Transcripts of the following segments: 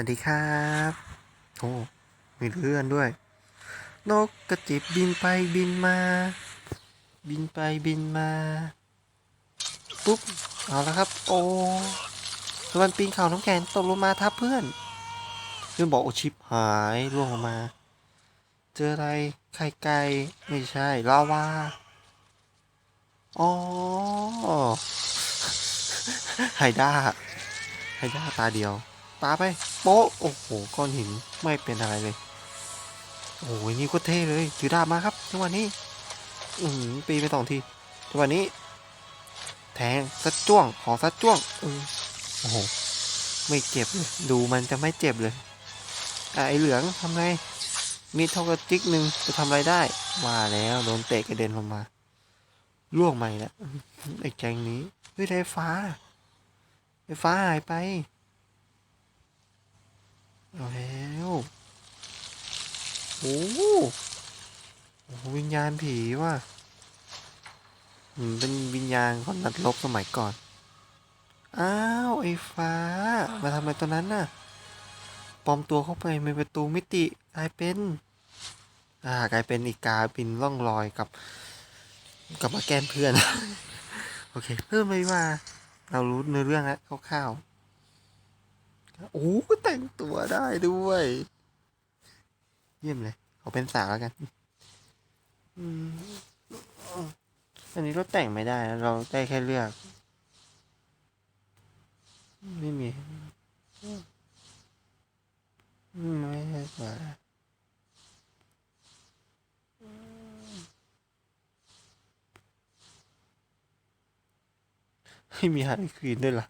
วัสดีครับโอ้มีเพื่อนด้วย นกกระจิบบินไปบินมา บินไปบินมา ปุ๊บ เอาละครับ โอ้ตะวันปีนเขาน้ำแข็งตกลงมาทับเพื่อน เพื่อนบอกโอชิบหายร่วงลงมา เจออะไร ไข่ไก่ ไม่ใช่ ลาวา อ๋อ ไฮด้า ไฮด้าตาเดียว ปาไปโป๊ะโอ้โหก้อนหินไม่เป็นอะไรเลยโอ้ยนี่โคตรเท่เลยถือดาบมาครับจังหวะนี้อือหือปีไปสองทีจังหวะนี้ แทงซัดจ้วงขอซัดจ้วงอโอ้โหไม่เจ็บเลยดูมันจะไม่เจ็บเลยอะไอเหลืองทำไงมีท่ากับจิ๊กหนึ่งจะทำอะไรได้ว่าแล้วโดนเตะกระเด็นลงมาล่วงใหม่แล้วไอ้แกงนี้เฮ้ยไฟฟ้าไฟฟ้าหายไป เอาแล้วโอ้โหวิญญาณผีว่ะเป็นวิญญาณของนักรบสมัยก่อน อ้าว ไอ้ฟ้า มาทำอะไรตอนนั้นน่ะ ปลอมตัวเข้าไปในประตูมิติกลายเป็น อ่ากลายเป็นอีกาบินล่องลอยกับ กับมาแกล้งเพื่อน โอเค เพิ่มเลยว่า เรารู้ในอเรื่องแล้วคร่าวๆ โอ้ก็แต่งตัวได้ด้วย เยี่ยมเลยเอาเป็นสาวแล้วกันอันนี้เราแต่งไม่ได้นะเราได้แค่เลือก ไม่มีไม่ใช่กว่าไม่มีฮาร์ดควีนด้วยล่ะ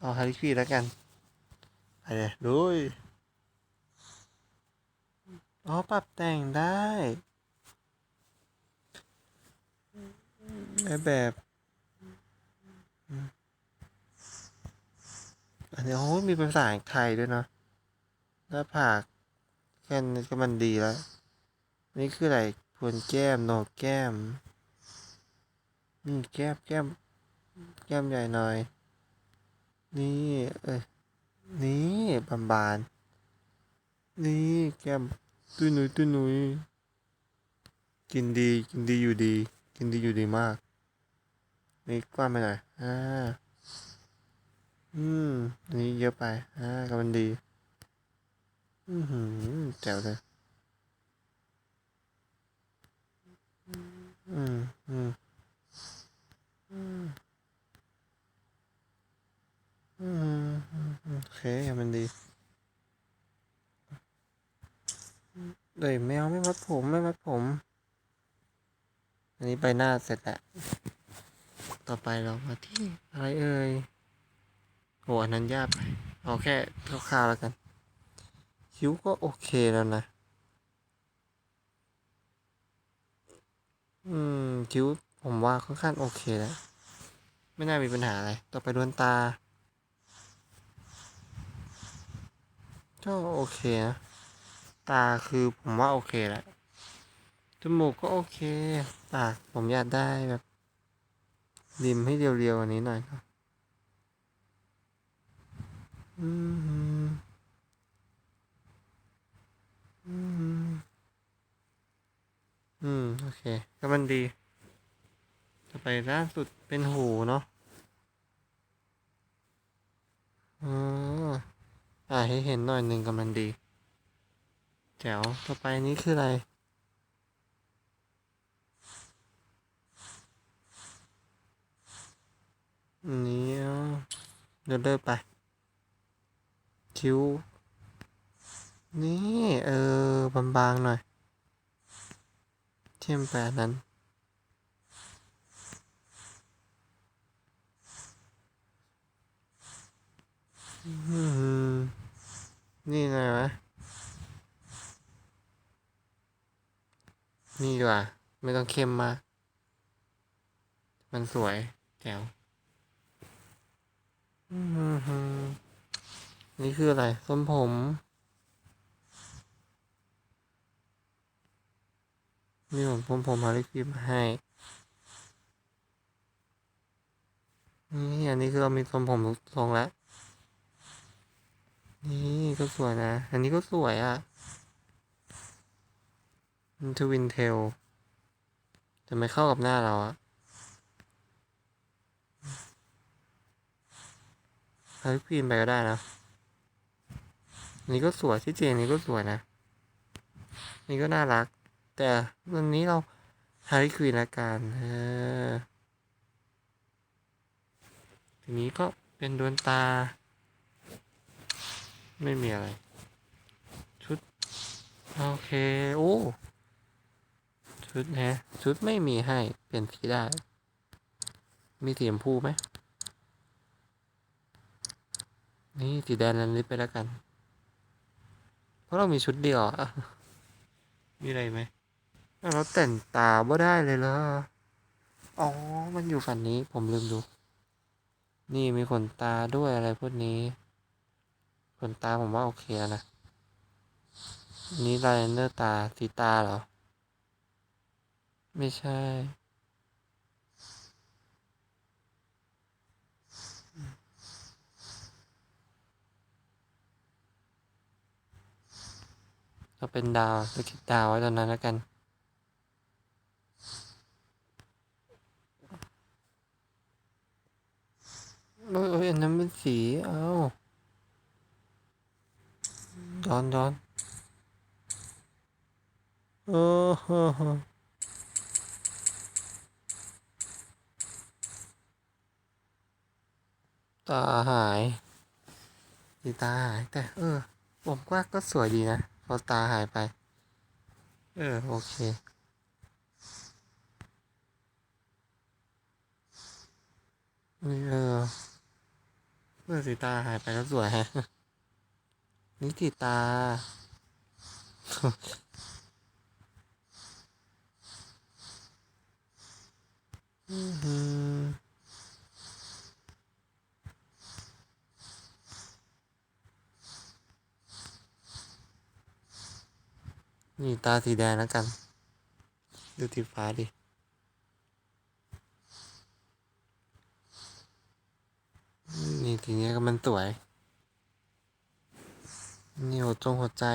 เอาฮาร์ดควีนแล้วกันไปเลยลุยอ๋อปรับแต่งได้แบบ อันนี้โอ้ยมีภาษาไทยด้วยเนาะหน้าผากแค่นี้ก็มันดีแล้ว นี่คืออะไรพวนแก้มโหนกแก้มนี่แก้ม แก้ม แก้มใหญ่หน่อย นี่ เอ้ย นี่บานบาน นี่แก้มตุ้ยหนุยตุ้ยหนุยกินดี กินดีอยู่ดี กินดีอยู่ดีมาก นี่กว้างไปหน่อยอ่า อืม นี่เยอะไป อ่ากำลังดี อือหือแจ๋วเลยอืมอือืมอืมอืม โอเคมันดีเอ้ยแมวไม่มัดผมไม่มัดผม อันนี้ใบหน้าเสร็จแล้ว ต่อไปเรามาที่อะไรเอ่ยโหอันนั้นยากไปเอาแค่คร่าวๆแล้วกัน คิ้วก็โอเคแล้วนะ อืม คิ้วผมว่าค่อนข้างโอเคแล้ว ไม่น่ามีปัญหาอะไร ต่อไปดวงตา ก็โอเคนะ ตาคือผมว่าโอเคแหละจมูกก็โอเค ปากผมอยากได้แบบริมให้เรียวๆอันนี้หน่อยครับอืมอืมอืม โอเค ก็มันดี ต่อไปล่าสุดเป็นหูเนาะอ๋อ อ่าให้เห็นหน่อยหนึ่งกำลังดี แจ๋ว ต่อไปนี้คืออะไร นี้เอาเดินเดินไป คิ้ว นี่ เออ บางๆหน่อยเข้มไปอันนั้นอืม นี่ไงวะ นี่ดีกว่า ไม่ต้องเข้มมาก มันสวย แจ๋วอืมนี่คืออะไรส้มผม นี่ผมผมผมหาลิปครีมให้นี่อันนี้คือเรามีทรงผมทุกทรงแล้ว นี่ก็สวยนะ อันนี้ก็สวยอะมันทวินเทลแต่ไม่เข้ากับหน้าเราอะฮาร์ควีนไปก็ได้นะนนี้ก็สวยที่จริงนนี้ก็สวยนะนนี่ก็น่ารัก แต่วันนี้เราฮาร์ควีนละกันเออทีนี้ก็เป็นดวงตา ไม่มีอะไร ชุด โอเค โอ้ ชุดนะชุดไม่มีให้ เปลี่ยนสีได้ มีสีชมพูไหม นี่สีแดงนันลิปไปแล้วกัน เพราะเรามีชุดเดียวอะมีอะไรไหมเราแต่งตาบ่ได้เลยเหรอ อ๋อ มันอยู่ฝั่งนี้ผมลืมดู นี่มีขนตาด้วยอะไรพวกนี้ ขนตาผมว่าโอเคแล้วนะ นี่ลายเนอร์ตาสีตาเหรอ ไม่ใช่ก็เป็นดาวจะคิดดาวไว้ตอนนั้นแล้วกันโอ้ยโอ้ยอันนั้นเป็นสี เอ้า ย้อนย้อนเออฮะฮะตาหายสีตาหายแต่เออ ผมว่าก็สวยดีนะ พอตาหายไป เออ โอเคนี่เออเมื่อสีตาหายไปก็สวยฮะ นี่สีตา อือหือนี่ตาสีแดงแล้วกัน ดูสีฟ้าดิ นี่ทีนี้ก็มันสวย นี่หัวจงหัวใจ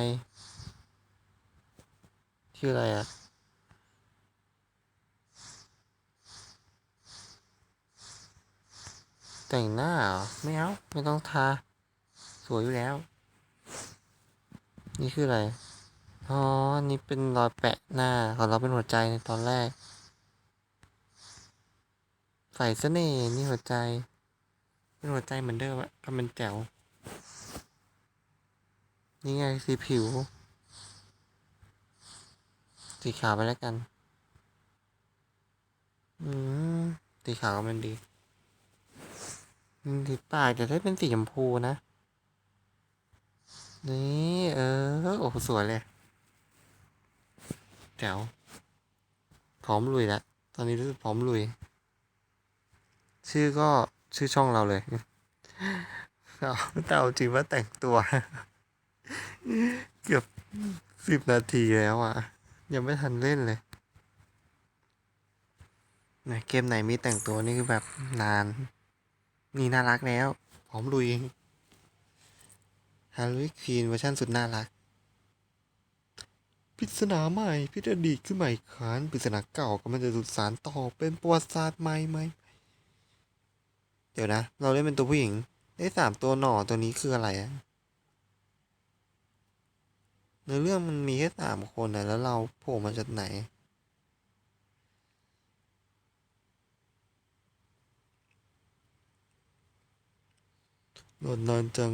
ชื่ออะไรอะ แต่งหน้าเหรอไม่เอา ไม่ต้องทา สวยอยู่แล้ว นี่คืออะไร อ๋อ นี่เป็นรอยแปะหน้า ของเราเป็นหัวใจในตอนแรก ใส่เสน่ห์นี่หัวใจ เป็นหัวใจเหมือนเดิมอะทำเป็นแจ๋ว นี่ไงสีผิว สีขาวไปแล้วกัน อืมสีขาวก็มันดีสีปากจะได้เป็นสีชมพูนะ นี่เออ โอ้โหสวยเลยแจ๋วพร้อมลุยแล้วตอนนี้รู้สึกพร้อมลุย ชื่อก็ชื่อช่องเราเลยเอาแต่เอาจริงว่าแต่งตัว เกือบสิบนาทีแล้วอะ ยังไม่ทันเล่นเลยไหนเกมไหนมีแต่งตัวนี่คือแบบนาน นี่น่ารักแล้วพร้อมลุยฮาร์ลีควีนเวอร์ชันสุดน่ารักปริศนาใหม่พิษอดีตขึ้นใหม่อีกครั้งปริศนาเก่ากำลังจะถูกสานต่อเป็นประวัติศาสตร์ใหม่ไหม เดี๋ยวนะ เราเล่นเป็นตัวผู้หญิง ได้สามตัวหน่อตัวนี้คืออะไรอะ ในเรื่องมันมีแค่สามคนนะแล้วเราโผล่มาจากไหน โดนนานจัง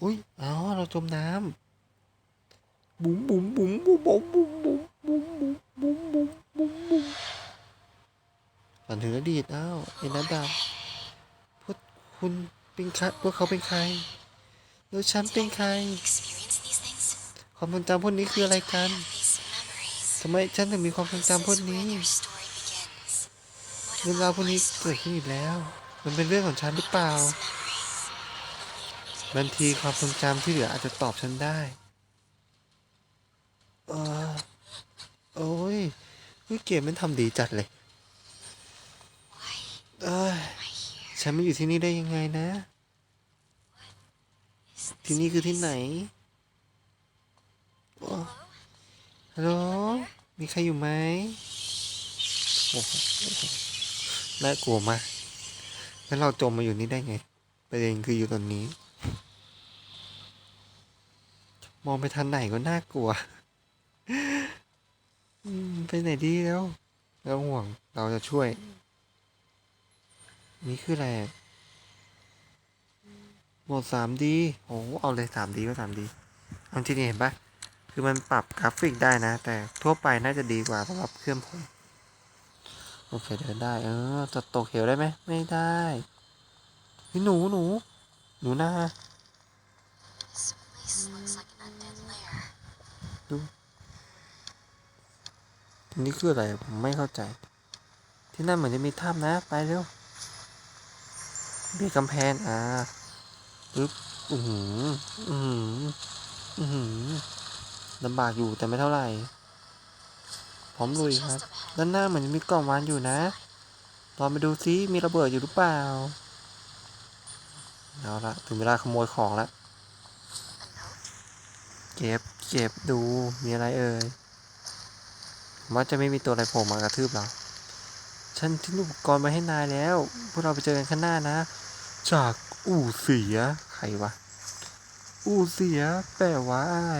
อุ้ยอ๋อเราจมน้ำบุ๋มบุ๋มบุ๋มบุ๋มบุ๋มบุ๋มบุ๋มบุ๋มบุ๋มบุ๋มบุ๋มบุ๋มบุ๋มฝันถึงอดีตอ้าวไอ้นัดดาพวกคุณเป็นใครพวกเขาเป็นใคร แล้วฉันเป็นใคร experience these things? ความทรงจำพวกนี้คืออะไรกัน These memories. ทำไมฉันถึงมีความทรง This จำพวก is where นี้ their story begins. What เรื่องราว about พวกนี้ my เกิด story? ขึ้นอีกแล้ว มันเป็นเรื่องของฉันหรือเปล่า These memories. บางทีความทรงจำที่เหลืออาจจะตอบฉันได้เออโอ้ยเฮ้ยเกมมันทำดีจัดเลย Why เอ้ย am I here? ฉันมาอยู่ที่นี่ได้ยังไงนะ Is ที่นี่คือที่ไหนฮัลโหลมีใครอยู่ไหมโอ้โหน่ากลัวมากแล้วเราจมมาอยู่นี่ได้ไง ประเด็นคืออยู่ตรงนี้ มองไปทางไหนก็น่ากลัวไปไหนดีแล้วแล้วห่วงเราจะช่วย นี่คืออะไร โหมดสามดีโอ้เอาเลยสามดีก็สามดีเอาจริงเห็นปะคือมันปรับกราฟิกได้นะ แต่ทั่วไปน่าจะดีกว่าสำหรับเครื่องผม โอเคเดินได้ เออจะตกเหวได้ไหม ไม่ได้พี่หนูหนู หนูนา This place looks like an undead lair. อันนี้คืออะไร ผมไม่เข้าใจ ที่นั่นเหมือนจะมีถ้ำนะ ไปเร็วเบีกำแพง อ่า ปึ๊บอือหืออือหืออือหือลำบากอยู่แต่ไม่เท่าไหร่ พร้อมลุยครับ ด้านหน้าเหมือนจะมีกล่องวางอยู่นะลองไปดูซิมีระเบิดอยู่หรือเปล่า เอาละถึงเวลาขโมยของละ A note? เก็บเก็บดูมีอะไรเอ่ยว่าจะไม่มีตัวอะไรโผล่มากระทืบเราฉันทิ้งอุปกรณ์ไว้ให้นายแล้ว พวกเราไปเจอกันข้างหน้านะ จาก อู่เสียใครวะ อู่เสียแปลว่าอะไร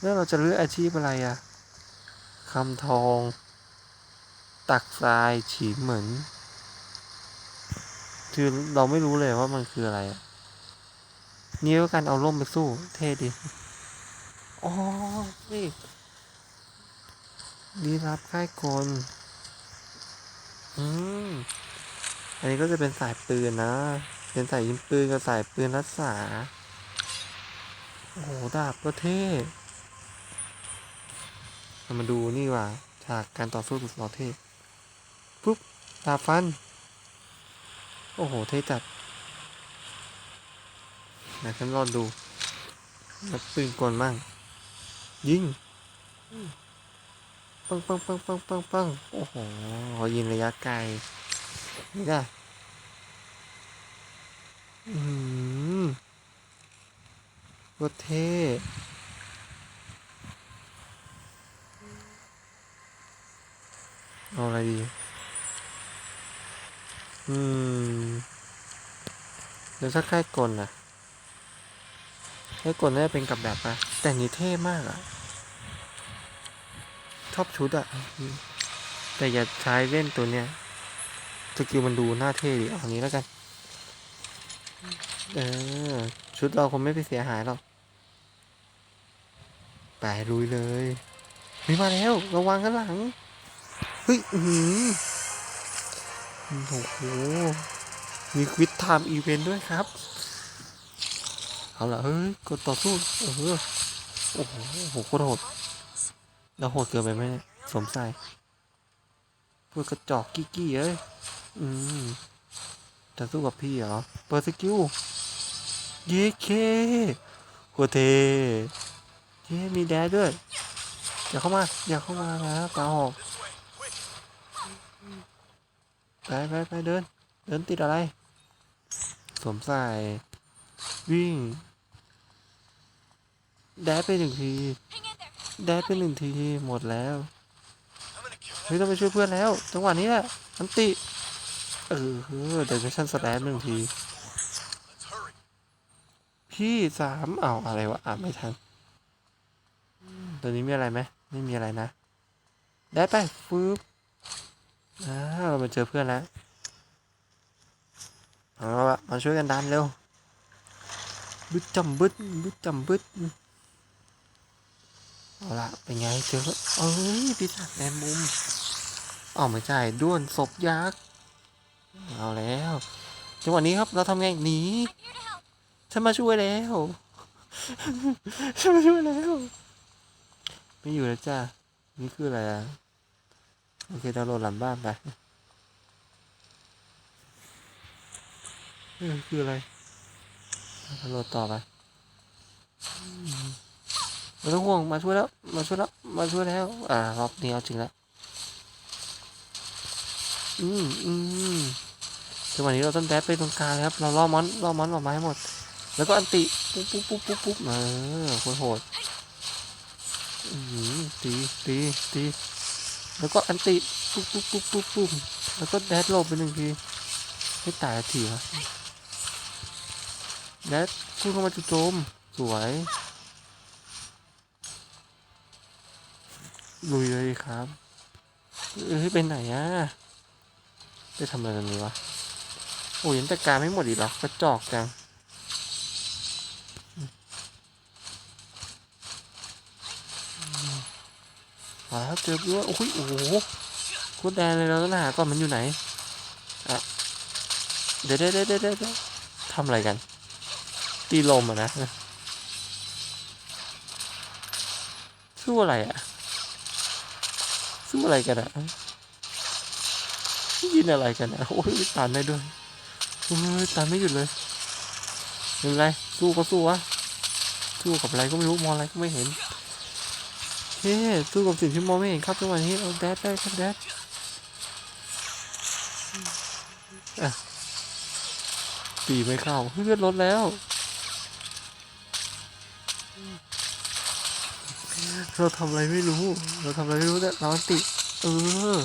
แล้วเราจะเลือกอาชีพอะไรอะคำทอง ตักทรายฉีเหมือน คือเราไม่รู้เลยว่ามันคืออะไรนี่ก็การเอาร่มไปสู้ เท่ดีอ๋อนี่ดีรับค่ายกลอืม อันนี้ก็จะเป็นสายปืนนะ เป็นสายยิงปืนกับสายปืนรักษา โอ้โหดาบก็เท่เรามาดูนี่ว่าฉากการต่อสู้สุดหล่อเท่ปุ๊บดาบฟัน โอ้โห เท่จัดนะฉันรอดูแล้วปืนกลมั่ง ยิง ปังปังปังปังปังปังโอ้โหยิงระยะไกล นี่ได้ อืมโคตรเท่เอาอะไรดี อืมเดี๋ยวถ้าค่กลน่ะค่กลน่าจะเป็นกับแบบปะแต่นี้เท่มากอะชอบชุดอะแต่อย่าใช้เล่นตัวเนี้ยสกิลมันดูน่าเท่ดีเอาอันนี้แล้วกัน เออ ชุดเราคงไม่ไปเสียหายหรอก ไปลุยเลยมีมาแล้ว ระวังข้างหลัง เฮ้ย อือหือโอ้โห มีควิดไทม์อีเวนต์ด้วยครับ เอาละเฮ้ย กดต่อสู้ เออ โอ้โหโอ้โหโคตรโหดเราโหดเกินไปไหมสมใส่พวกกระจอกกี้กี้เอ้ย อืม จะสู้กับพี่เหรอ เปิดสกิลเย้เคโคเทเย้มีแดดด้วย อย่าเข้ามา อย่าเข้ามานะตาหอกไปไปไปเดิน เดินติดอะไร สวมใส่วิ่ง แดดไปหนึ่งที Hang in there. ได้ไปหนึ่งทีหมดแล้ว เฮ้ยต้องไปช่วยเพื่อนแล้ว จังหวะนี้แหละอันติ เออเดี๋ยวฉันสแลมหนึ่งที พี่สามเอาวอะไรวะอ่านไม่ทันตัวนี้มีอะไรไหมไม่มีอะไรนะ ได้ไปฟืบอ้าเรามาเจอเพื่อนแล้วเอาละมาช่วยกันดันเร็วบึดจำบึดบึดจำบึดเอาละเป็นไงเจอเอ้ยพิศาจแมนมุมอ๋อไม่ใช่ด้วนศพยักษ์ เอาแล้วจังหวะนี้ครับเราทำไงหนีฉันมาช่วยแล้วฉันมาช่วยแล้วไม่อยู่แล้วจ้านี่คืออะไรอะโอเคดาวโหลดหลังบ้านไปเออคืออะไรดาวโหลดต่อไปไม่ต้องห่วงมาช่วยแล้ว มาช่วยแล้ว มาช่วยแล้ว อ่ารอบนี้เอาจริงแล้ว อืมอืม จังหวะนี้เราต้องแดดไปตรงกลางครับ เราล่อมอนล่อมอนออกมาให้หมด แล้วก็อันติ ปุ๊บปุ๊บปุ๊บปุ๊บปุ๊บเออโคตรโหดตีตีตีแล้วก็อันติปุ๊บปุ๊บปุ๊บปุ๊บปุ๊บแล้วก็แดดหลบไปหนึ่งทีไม่ตายสักทีวะแดดพุ่งเข้ามาจู่โจมสวยลุยเลยครับเอ้ยไปไหนอะไปทำอะไรกันนี่วะ อ้ยยังจัดการไม่หมดอีกหรอกระจอกจังมาแล้วเจอด้วยโอ้ยโอ้โหโคตรแดงเลยเราต้องหาก่อนมันอยู่ไหนอะเดี๋ยวเดี๋ยวเดี๋ยวเดี๋ยวเดี๋ยวทำอะไรกัน ตีลมอะนะสู้อะไรอะสู้อะไรกันอะยินอะไรกันอะโอ้ยตันได้ด้วย โอ้ยตันไม่หยุดเลยเป็นไร สู้ก็สู้วะ สู้กับอะไรก็ไม่รู้มองอะไรก็ไม่เห็นเฮ้สู้กับสิ่งที่มองไม่เห็นครับจังหวะนี้เอาแดดได้ครับแดดอะตีไม่เข้าเฮ้ยเลือดลดแล้วเราทำอะไรไม่รู้ เราทำอะไรไม่รู้แต่เราอันติ เออ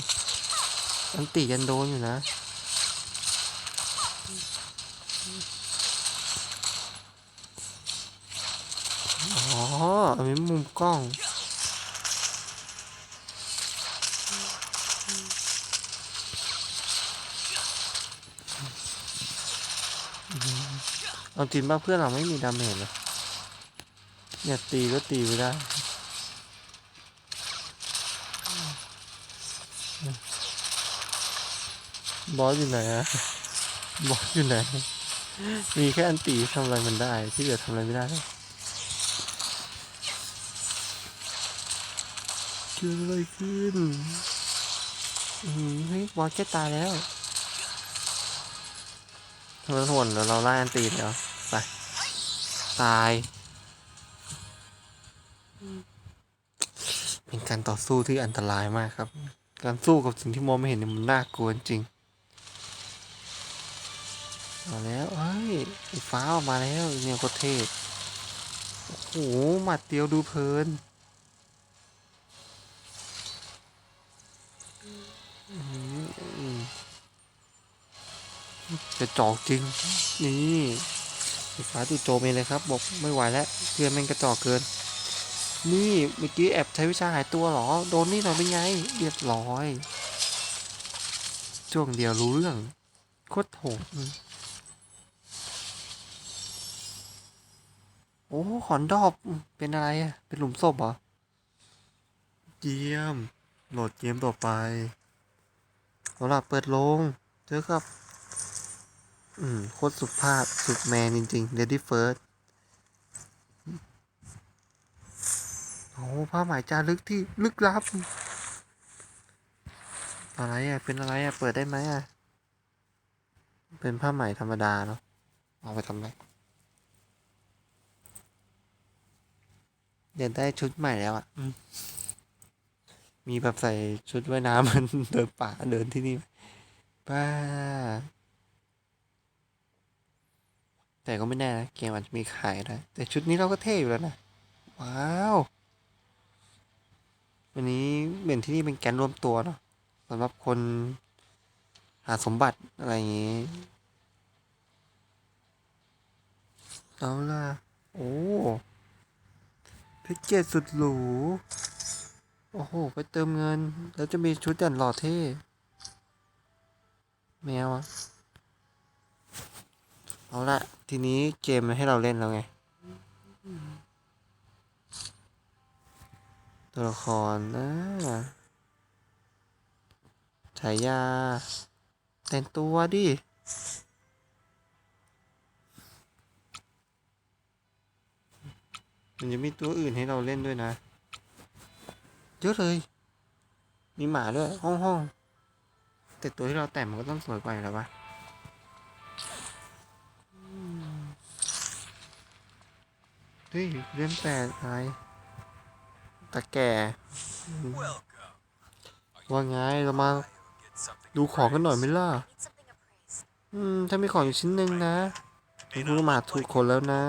อันติยันโดนอยู่นะ อ๋อ อันนี้มุมกล้อง เอาจริงป่ะเพื่อนเราไม่มีดาเมจเลยเนี่ยตีก็ตีไม่ได้บอสอยู่ไหนอะบอสอยู่ไหน มีแค่อันตีทำอะไรมันได้ ที่เหลือทำอะไรไม่ได้เกิดอะไรขึ้นอืมเฮ้ยบอสแค่ตายแล้วเราทนเดี๋ยวเราไล่อันตีเดี๋ยวไป ตาย เป็นการต่อสู้ที่อันตรายมากครับ การสู้กับสิ่งที่มองไม่เห็นเนี่ยมันน่ากลัวจริง มาแล้วเฮ้ยไอ้ฟ้าออกมาแล้วเนี่ยโคตรเทพโอ้โหหมัดเดียวดูเพลินจะจอกจริง นี่ไอ้ฟ้าจู่โจมเลยครับบอกไม่ไหวแล้วเพื่อนแม่งกระจอกเกิน นี่เมื่อกี้แอบใช้วิชาหายตัวเหรอ โดนนี่หน่อยเป็นไง เรียบร้อย ช่วงเดียวรู้เรื่องโคตรโหด โอ้ขอนดอบเป็นอะไรอะเป็นหลุมศพเหรอ เยี่ยม โหลดเกมต่อไปเอาล่ะเปิดลงเจอกับ อืม โคตรสุภาพ สุดแมนจริงๆ Lady First โอ้ผ้าไหมจารึกที่ลึกลับ อะไรอะ เป็นอะไรอะ เปิดได้ไหมอะ เป็นผ้าไหมธรรมดาเนาะ เอาไปทำอะไร เดี๋ยวได้ชุดใหม่แล้วอะมีแบบใส่ชุดว่ายน้ำมันเดินป่าเดินที่นี่ป้า แต่ก็ไม่แน่นะ เกมอาจจะมีขายได้แต่ชุดนี้เราก็เท่อยู่แล้วนะ ว้าว วันนี้เหมือนที่นี่เป็นแกนรวมตัวเนาะสำหรับคนหาสมบัติอะไรอย่างงี้ เอาล่ะ โอ้ พ็กเกจสุดหรู โอ้โห ไปเติมเงิน แล้วจะมีชุดยันหล่อเท่ แมวอะเอาละ ทีนี้เกมมันให้เราเล่นแล้วไง ตัวละครนะฉายา แต่งตัวดิ มันจะมีตัวอื่นให้เราเล่นด้วยนะเยอะเลย มีหมาด้วย ห้องห้องแต่ตัวที่เราแต่งมันก็ต้องสวยกว่าอยู่แล้วปะเฮ้ยเล่นแปดอะไรตะแก่ว่าไงเรามาดูของกันหน่อยไหมล่ะ อืม ถ้ามีของอยู่ชิ้นหนึ่งนะรู้มาถูกคนแล้วนะ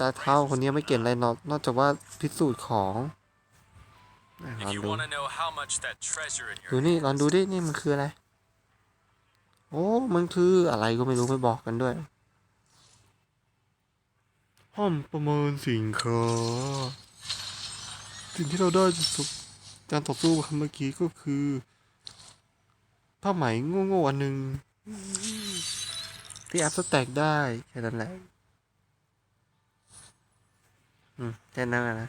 ตาเท่าคนนี้ไม่เก่งอะไรนอกนอกจากว่าพิสูจน์ของอะลอง If you ดู want to know how much that treasure in ดู your นี่ hand ลองดูดินี่มันคืออะไร โอ้มันคืออะไรก็ไม่รู้ไม่บอกกันด้วยห้องประเมินสินค้าสิ่งที่เราได้จากการต่อสู้ครั้งเมื่อกี้ก็คือผ้าไหมโง่ๆอันหนึ่งที่แอปสแต็กได้แค่นั้นแหละ อืมแค่นั้นแหละนะ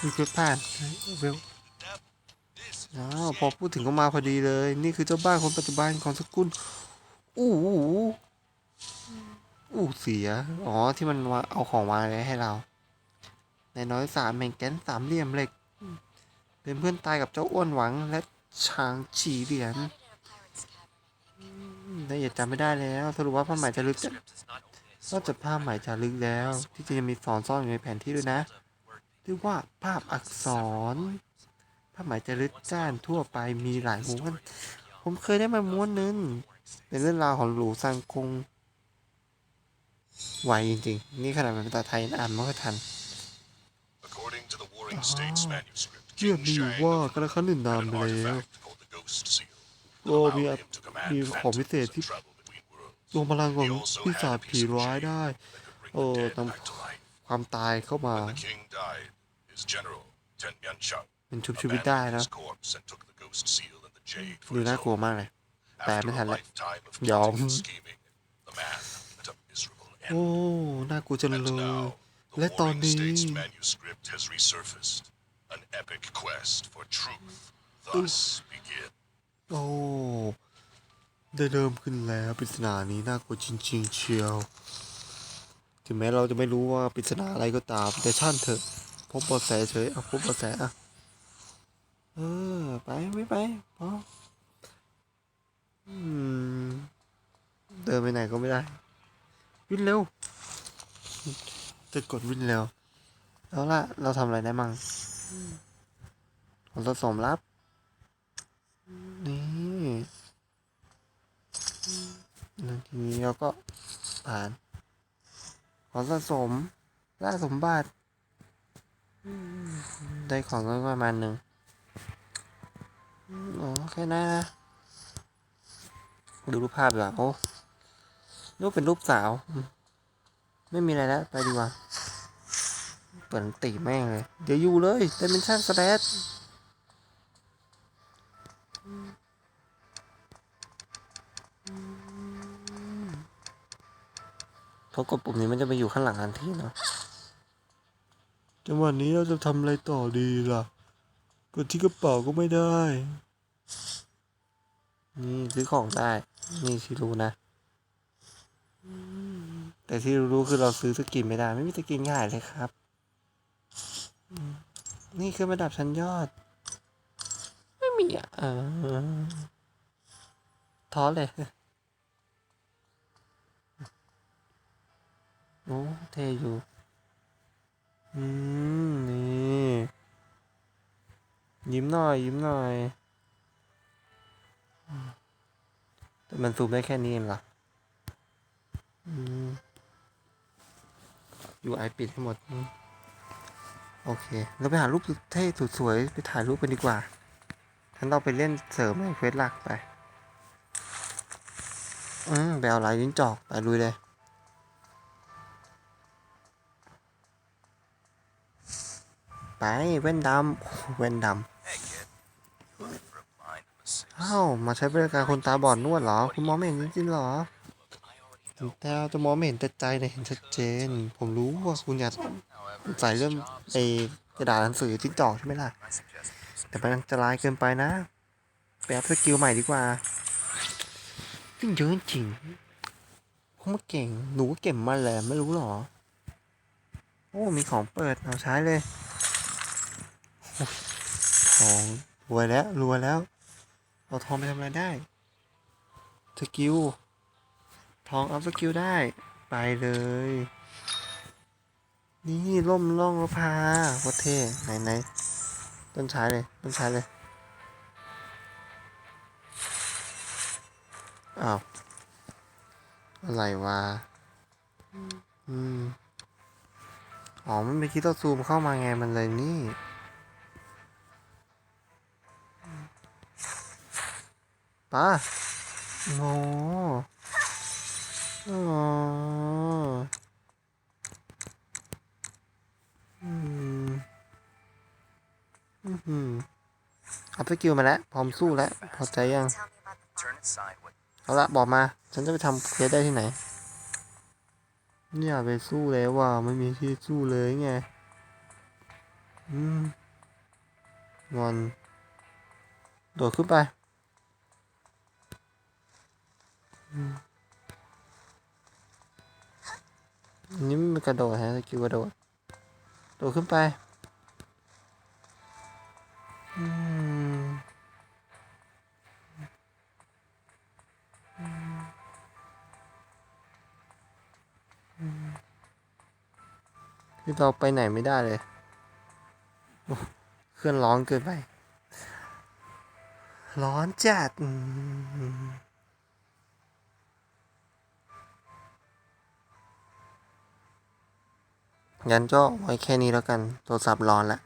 มีเพื่อผ่านเวลอ้าวพอพูดถึงก็มาพอดีเลย นี่คือเจ้าบ้านคนปัจจุบันของสกุลอู้หูอู้เสีย อ๋อ ที่มันว่าเอาของมาเลยให้เรา ในน้อยสามแห่งแก๊นสามเหลี่ยมเหล็ก เป็นเพื่อนตายกับเจ้าอ้วนหวังและช้างฉีเหรียญ Found it in a pirate's cavern, I think. ได้อย่าจำไม่ได้แล้ว สรุปว่าผ้าไหมจะลึกจะ Script is not only a นอกจากผ้าไหมจะลึกแล้ว ที่จริงยังมีสอนซ่อนอยู่ในแผนที่ด้วยนะ word เรียกว่าภาพอักษรผ้าไหมจะลึกจ้านทั่วไปมีหลายม้วน ผมเคยได้มาม้วนหนึงเป็นเรื่องราวของหลูซังกงไวจริงๆ นี่ขนาดเป็นภาษาไทยอ่านไม่ค่อยทัน According to the Warring States Ah. manuscript, เชื่อ King มีอยู่ Shang ว่า of กระครั้งหนึ่งนาน had an มาแล้ว artifact called the Ghost Seal. โอ้ Allowed มี him to command มีของพิ phantoms เศษ and ที่ travel between worlds. รวมพลังของ He also ปีศาจ had a ผี piece of ร้าย jade ได้ that could bring โอ้ the dead น back to life. ำความตายเข้ามา When the king died, his general, Ten Mianchang, เป็นชุบชีวิตได้ abandoned นะ his corpse and took the Ghost Seal and the jade ดู for his น่ากลัว own. มากเลย แต่ไม่ After ทัน a แล้ว lifetime of ยอม plotting and scheming, the man met a miserable โอ้ end. น่ากลัวจัง And เลย now, และ the ตอน Warring นี้ States manuscript has resurfaced. An epic quest for truth thus begins. โอ้ ได้เริ่มขึ้นแล้วปริศนานี้น่ากลัวจริงๆเชียว ถึงแม้เราจะไม่รู้ว่าปริศนาอะไรก็ตาม แต่ช่างเถอะพบเบาะแสเฉยอะพบเบาะแสอะเออไปไม่ไปพอเดินไปไหนก็ไม่ได้ วิ่งเร็วจะกดวิ่งเร็วแล้วล่ะ เราทำอะไรได้มั่งผลสะสมลับ นี่แล้วที นี้เราก็ผ่าน ขอสะสมล่าสมบัติ ได้ของก็ประมาณหนึ่งอ๋อแค่นั้นนะดูรูปภาพดีกว่าโอ้รูปเป็นรูปสาว ไม่มีอะไรแล้ว ไปดีกว่า เปิดตีแม่งเลย เดี๋ยวอยู่เลยเดมินชั่นสแตท พอกดปุ่มนี้มันจะไปอยู่ข้างหลังทันทีเนาะจังหวะนี้เราจะทำอะไรต่อดีล่ะ กดที่กระเป๋าก็ไม่ได้ นี่ซื้อของได้ นี่ที่รู้นะ แต่ที่รู้ๆคือเราซื้อสกินไม่ได้ ไม่มีสกินง่ายเลยครับอืมนี่คือระดับชั้นยอด ไม่มีอะเออท้อเลย อ้เท่อยู่ อืม นี่ ยิ้มหน่อย ยิ้มหน่อย แต่มันซูมได้แค่นี้เองเหรออืม UI ปิดให้หมด โอเค เราไปหารูปสุดเท่สุดสวยไปถ่ายรูปกันดีกว่าฉันเราไปเล่นเสริมในเควสหลักไป อืมไปเอาลายลิ้นจอก ไปลุยเลย ไปแว่นดำโอ้โหแว่นดำอ้าวมาใช้บริการคนตาบอดนวดเหรอ คุณมองไม่เห็นจริงๆเหรอแต่จะมองไม่เห็นแต่ใจเนี่ยเห็นชัดเจน ผมรู้ว่าคุณอยากใส่เรื่องไอ้กระดาษหนังสือจิ้งจอกใช่ไหมล่ะ แต่มันอันตรายเกินไปนะไปอัพสกิลใหม่ดีกว่าวิ่งเยอะจริงเขามาเก่ง หนูก็เก่งมาแหละไม่รู้หรอ โอ้ มีของเปิด เอาใช้เลย โอ้ยทองรวยแล้วรวยแล้ว เอาทองไปทำอะไรได้ สกิล ทองอัพสกิลได้ ไปเลย นี่ล่มล่องแล้วพาวัเท่ไหนไหนต้นใช้เลย ต้นใช้เลย อ้าว อะไรวะ อืม อ๋อ มันไม่คิดต้อซูมเข้ามาไงมันเลยนี่ ป้าโอ้อ๋ออืมอือหืออัพสกิลมาแล้ว พร้อมสู้แล้ว พอใจยัง Tell me about the Turn farm. it sideways. เอาละบอกมา ฉันจะไปทำเควสได้ที่ไหนไม่อยากไปสู้แล้วว่ะไม่มีที่สู้เลยไง อืมงอน โดดขึ้นไปอืมอั นนี้มันกระโดดฮะสกิลกระโดดโดดขึ้นไปคือเราไปไหนไม่ได้เลย เครื่องร้อนเกินไป ร้อนจัด งั้นก็ไว้แค่นี้แล้วกัน โทรศัพท์ร้อนละ